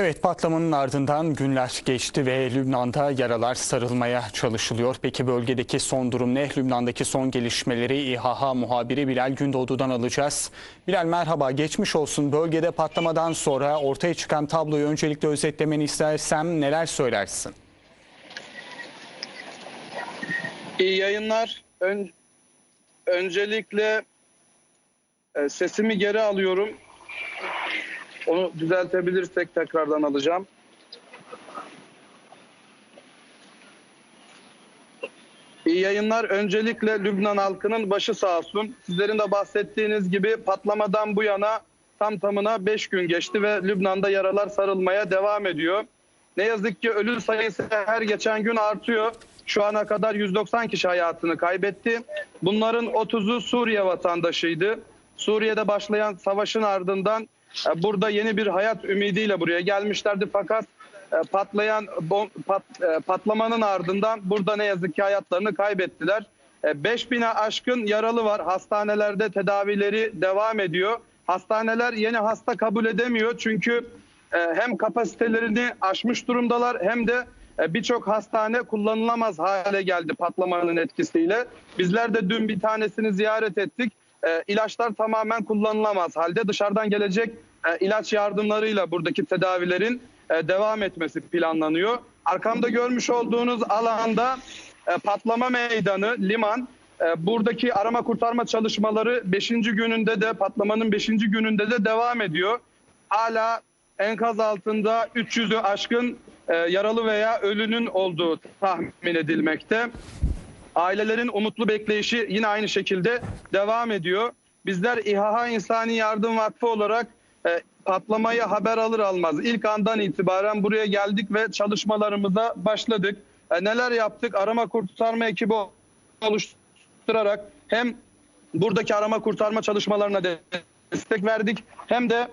Evet patlamanın ardından günler geçti ve Lübnan'da yaralar sarılmaya çalışılıyor. Peki bölgedeki son durum ne? Lübnan'daki son gelişmeleri İHH muhabiri Bilal Gündoğdu'dan alacağız. Bilal merhaba geçmiş olsun. Bölgede patlamadan sonra ortaya çıkan tabloyu öncelikle özetlemeni istersem neler söylersin? İyi yayınlar. Ön- öncelikle e, sesimi geri alıyorum. Onu düzeltebilirsek tekrardan alacağım. İyi yayınlar. Öncelikle Lübnan halkının başı sağ olsun. Sizlerin de bahsettiğiniz gibi patlamadan bu yana tam tamına 5 gün geçti ve Lübnan'da yaralar sarılmaya devam ediyor. Ne yazık ki ölü sayısı her geçen gün artıyor. Şu ana kadar 190 kişi hayatını kaybetti. Bunların 30'u Suriye vatandaşıydı. Suriye'de başlayan savaşın ardından burada yeni bir hayat ümidiyle buraya gelmişlerdi fakat e, patlayan pat- e, patlamanın ardından burada ne yazık ki hayatlarını kaybettiler. 5000'e aşkın yaralı var. Hastanelerde tedavileri devam ediyor. Hastaneler yeni hasta kabul edemiyor çünkü e, hem kapasitelerini aşmış durumdalar hem de e, birçok hastane kullanılamaz hale geldi patlamanın etkisiyle. Bizler de dün bir tanesini ziyaret ettik. E, ilaçlar tamamen kullanılamaz halde. Dışarıdan gelecek e, ilaç yardımlarıyla buradaki tedavilerin e, devam etmesi planlanıyor. Arkamda görmüş olduğunuz alanda e, patlama meydanı, liman. E, buradaki arama kurtarma çalışmaları 5. gününde de patlamanın 5. gününde de devam ediyor. Hala enkaz altında 300'ü aşkın e, yaralı veya ölünün olduğu tahmin edilmekte. Ailelerin umutlu bekleyişi yine aynı şekilde devam ediyor. Bizler İHH İnsani Yardım Vakfı olarak e, patlamayı haber alır almaz ilk andan itibaren buraya geldik ve çalışmalarımıza başladık. E, neler yaptık? Arama kurtarma ekibi oluşturarak hem buradaki arama kurtarma çalışmalarına destek verdik hem de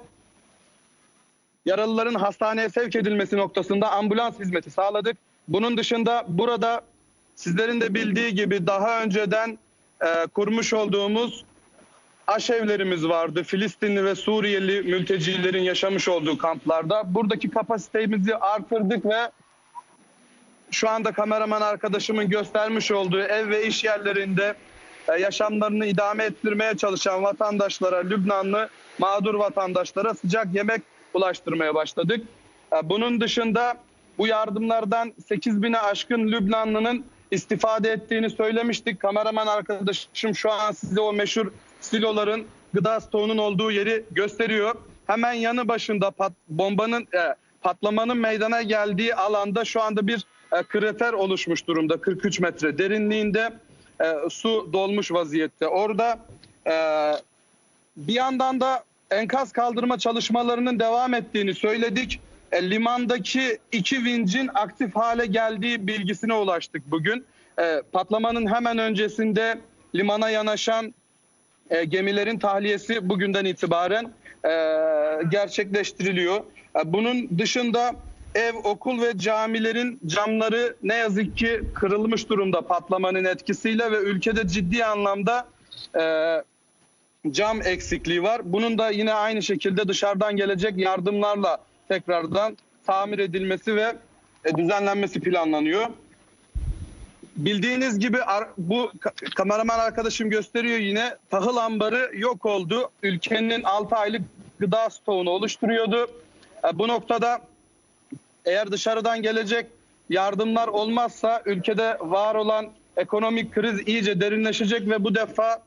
yaralıların hastaneye sevk edilmesi noktasında ambulans hizmeti sağladık. Bunun dışında burada sizlerin de bildiği gibi daha önceden e, kurmuş olduğumuz aşevlerimiz vardı. Filistinli ve Suriyeli mültecilerin yaşamış olduğu kamplarda. Buradaki kapasitemizi artırdık ve şu anda kameraman arkadaşımın göstermiş olduğu ev ve iş yerlerinde e, yaşamlarını idame ettirmeye çalışan vatandaşlara, Lübnanlı mağdur vatandaşlara sıcak yemek ulaştırmaya başladık. E, Bunun dışında bu yardımlardan 8 bine aşkın Lübnanlı'nın istifade ettiğini söylemiştik. Kameraman arkadaşım şu an size o meşhur siloların gıda stoğunun olduğu yeri gösteriyor. Hemen yanı başında pat, bombanın e, patlamanın meydana geldiği alanda şu anda bir e, krater oluşmuş durumda 43 metre derinliğinde e, su dolmuş vaziyette. Orada e, bir yandan da enkaz kaldırma çalışmalarının devam ettiğini söyledik. E, limandaki iki vincin aktif hale geldiği bilgisine ulaştık bugün. E, patlamanın hemen öncesinde limana yanaşan e, gemilerin tahliyesi bugünden itibaren gerçekleştiriliyor. Bunun dışında ev, okul ve camilerin camları ne yazık ki kırılmış durumda patlamanın etkisiyle ve ülkede ciddi anlamda cam eksikliği var. Bunun da yine aynı şekilde dışarıdan gelecek yardımlarla tekrardan tamir edilmesi ve e, düzenlenmesi planlanıyor. Bildiğiniz gibi bu ka- kameraman arkadaşım gösteriyor yine tahıl ambarı yok oldu. Ülkenin 6 aylık gıda stoğunu oluşturuyordu. E, Bu noktada eğer dışarıdan gelecek yardımlar olmazsa ülkede var olan ekonomik kriz iyice derinleşecek ve bu defa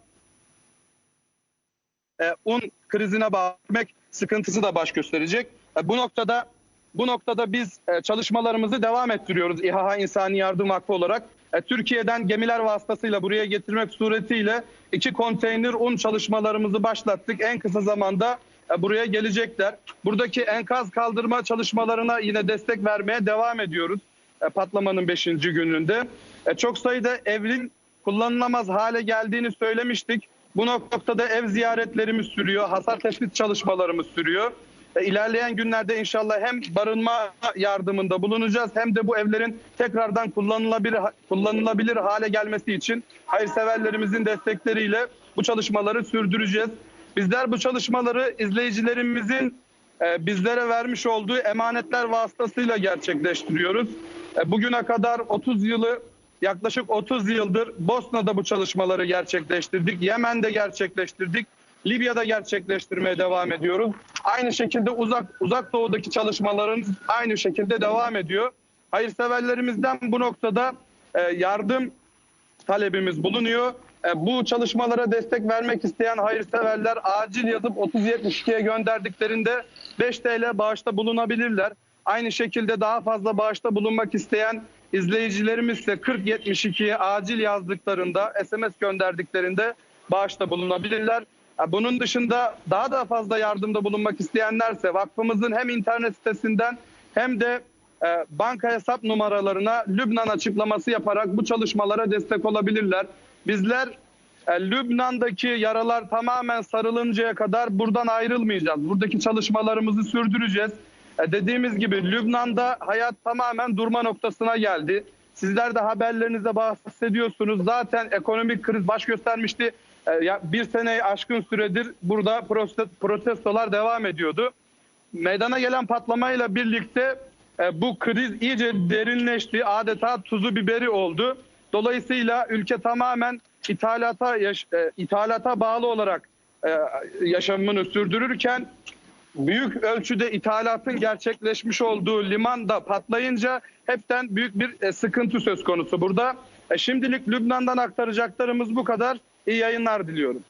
e, un krizine bağlamak sıkıntısı da baş gösterecek. E, bu noktada bu noktada biz e, çalışmalarımızı devam ettiriyoruz İHH İnsani Yardım Vakfı olarak. Türkiye'den gemiler vasıtasıyla buraya getirmek suretiyle iki konteyner un çalışmalarımızı başlattık. En kısa zamanda buraya gelecekler. Buradaki enkaz kaldırma çalışmalarına yine destek vermeye devam ediyoruz. Patlamanın 5. gününde. Çok sayıda evin kullanılamaz hale geldiğini söylemiştik. Bu noktada ev ziyaretlerimiz sürüyor, hasar tespit çalışmalarımız sürüyor. E, İlerleyen günlerde inşallah hem barınma yardımında bulunacağız hem de bu evlerin tekrardan kullanılabilir kullanılabilir hale gelmesi için hayırseverlerimizin destekleriyle bu çalışmaları sürdüreceğiz. Bizler bu çalışmaları izleyicilerimizin e, bizlere vermiş olduğu emanetler vasıtasıyla gerçekleştiriyoruz. E, bugüne kadar 30 yılı yaklaşık 30 yıldır Bosna'da bu çalışmaları gerçekleştirdik. Yemen'de gerçekleştirdik. Libya'da gerçekleştirmeye devam ediyoruz. Aynı şekilde uzak uzak doğudaki çalışmaların aynı şekilde devam ediyor. Hayırseverlerimizden bu noktada e, yardım talebimiz bulunuyor. E, Bu çalışmalara destek vermek isteyen hayırseverler acil yazıp 3072'ye gönderdiklerinde 5 TL bağışta bulunabilirler. Aynı şekilde daha fazla bağışta bulunmak isteyen izleyicilerimiz ise 4072'ye acil yazdıklarında SMS gönderdiklerinde bağışta bulunabilirler. Bunun dışında daha da fazla yardımda bulunmak isteyenlerse vakfımızın hem internet sitesinden hem de e, banka hesap numaralarına Lübnan açıklaması yaparak bu çalışmalara destek olabilirler. Bizler e, Lübnan'daki yaralar tamamen sarılıncaya kadar buradan ayrılmayacağız. Buradaki çalışmalarımızı sürdüreceğiz. E, dediğimiz gibi Lübnan'da hayat tamamen durma noktasına geldi. Sizler de haberlerinizde bahsediyorsunuz. Zaten ekonomik kriz baş göstermişti. E, bir seneyi aşkın süredir burada prote- protestolar devam ediyordu meydana gelen patlamayla birlikte e, bu kriz iyice derinleşti. Adeta tuzu biberi oldu. Dolayısıyla ülke tamamen ithalata ithalata bağlı olarak yaşamını sürdürürken büyük ölçüde ithalatın gerçekleşmiş olduğu limanda patlayınca hepten büyük bir e, sıkıntı söz konusu burada. E, şimdilik Lübnan'dan aktaracaklarımız bu kadar. İyi yayınlar diliyorum.